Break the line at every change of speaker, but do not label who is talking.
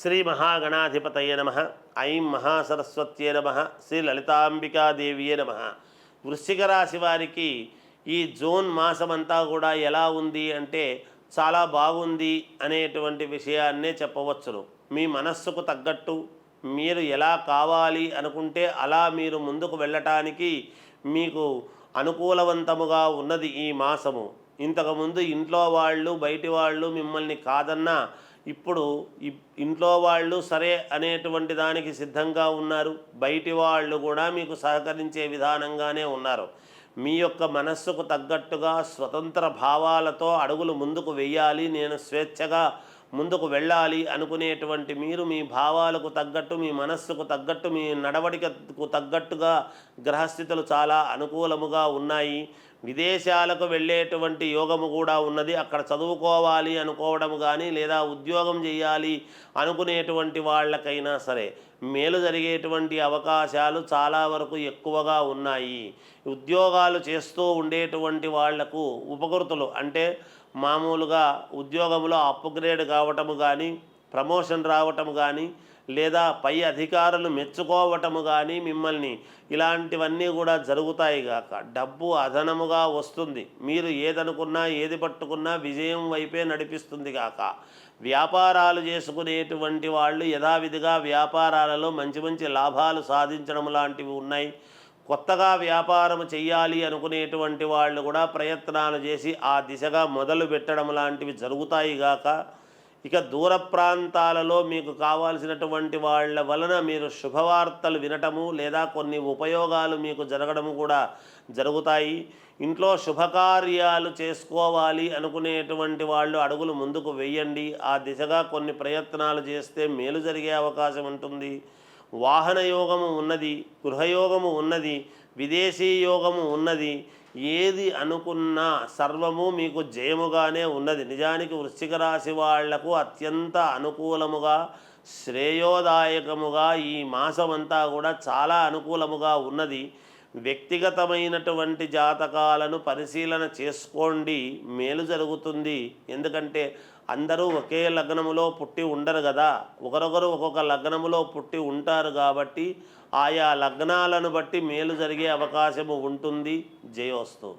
శ్రీ మహాగణాధిపతయ నమ. ఐం మహాసరస్వత్యే నమ. శ్రీ లలితాంబికాదేవియే నమ. వృశ్చిక రాశి వారికి ఈ జూన్ మాసమంతా కూడా ఎలా ఉంది అంటే చాలా బాగుంది అనేటువంటి విషయాన్నే చెప్పవచ్చును. మీ మనస్సుకు తగ్గట్టు మీరు ఎలా కావాలి అనుకుంటే అలా మీరు ముందుకు వెళ్ళటానికి మీకు అనుకూలవంతముగా ఉన్నది ఈ మాసము. ఇంతకుముందు ఇంట్లో వాళ్ళు బయటి వాళ్ళు మిమ్మల్ని కాదన్నా ఇప్పుడు ఇంట్లో వాళ్ళు సరే అనేటువంటి దానికి సిద్ధంగా ఉన్నారు. బయటి వాళ్ళు కూడా మీకు సహకరించే విధానంగానే ఉన్నారు. మీ యొక్క మనస్సుకు తగ్గట్టుగా స్వతంత్ర భావాలతో అడుగులు ముందుకు వెయ్యాలి నేను స్వేచ్ఛగా ముందుకు వెళ్ళాలి అనుకునేటువంటి మీరు మీ భావాలకు తగ్గట్టు మీ మనస్సుకు తగ్గట్టు మీ నడవడికకు తగ్గట్టుగా గ్రహస్థితులు చాలా అనుకూలముగా ఉన్నాయి. విదేశాలకు వెళ్ళేటువంటి యోగము కూడా ఉన్నది. అక్కడ చదువుకోవాలి అనుకోవడం కానీ లేదా ఉద్యోగం చేయాలి అనుకునేటువంటి వాళ్ళకైనా సరే మేలు జరిగేటువంటి అవకాశాలు చాలా వరకు ఎక్కువగా ఉన్నాయి. ఉద్యోగాలు చేస్తూ ఉండేటువంటి వాళ్ళకు ఉపకృతులు అంటే మామూలుగా ఉద్యోగంలో అప్గ్రేడ్ కావటము కానీ ప్రమోషన్ రావటము కానీ లేదా పై అధికారులు మెచ్చుకోవటము కానీ మిమ్మల్ని ఇలాంటివన్నీ కూడా జరుగుతాయి గాక. డబ్బు అదనముగా వస్తుంది. మీరు ఏదనుకున్నా ఏది పట్టుకున్నా విజయం వైపే నడిపిస్తుంది గాక. వ్యాపారాలు చేసుకునేటువంటి వాళ్ళు యథావిధిగా వ్యాపారాలలో మంచి మంచి లాభాలు సాధించడం లాంటివి ఉన్నాయి. కొత్తగా వ్యాపారం చేయాలి అనుకునేటువంటి వాళ్ళు కూడా ప్రయత్నాలు చేసి ఆ దిశగా మొదలు పెట్టడం లాంటివి జరుగుతాయి గాక. ఇక దూర ప్రాంతాలలో మీకు కావాల్సినటువంటి వాళ్ళ వలన మీరు శుభవార్తలు వినటము లేదా కొన్ని ఉపయోగాలు మీకు జరగడము కూడా జరుగుతాయి. ఇంట్లో శుభకార్యాలు చేసుకోవాలి అనుకునేటువంటి వాళ్ళు అడుగులు ముందుకు వెయ్యండి ఆ దిశగా కొన్ని ప్రయత్నాలు చేస్తే మేలు జరిగే అవకాశం ఉంటుంది. వాహన యోగము ఉన్నది గృహయోగము ఉన్నది విదేశీ యోగము ఉన్నది ఏది అనుకున్నా సర్వము మీకు జయముగానే ఉన్నది. నిజానికి వృశ్చిక రాశి వాళ్ళకు అత్యంత అనుకూలముగా శ్రేయోదాయకముగా ఈ మాసమంతా కూడా చాలా అనుకూలముగా ఉన్నది. వ్యక్తిగతమైనటువంటి జాతకాలను పరిశీలన చేసుకోండి. మేలు జరుగుతుంది. ఎందుకంటే అందరూ ఒకే లగ్నములో పుట్టి ఉండరు కదా. ఒకరొకరు ఒక్కొక్క లగ్నములో పుట్టి ఉంటారు కాబట్టి ఆయా లగ్నాలను బట్టి మేలు జరిగే అవకాశము ఉంటుంది. జయోస్తు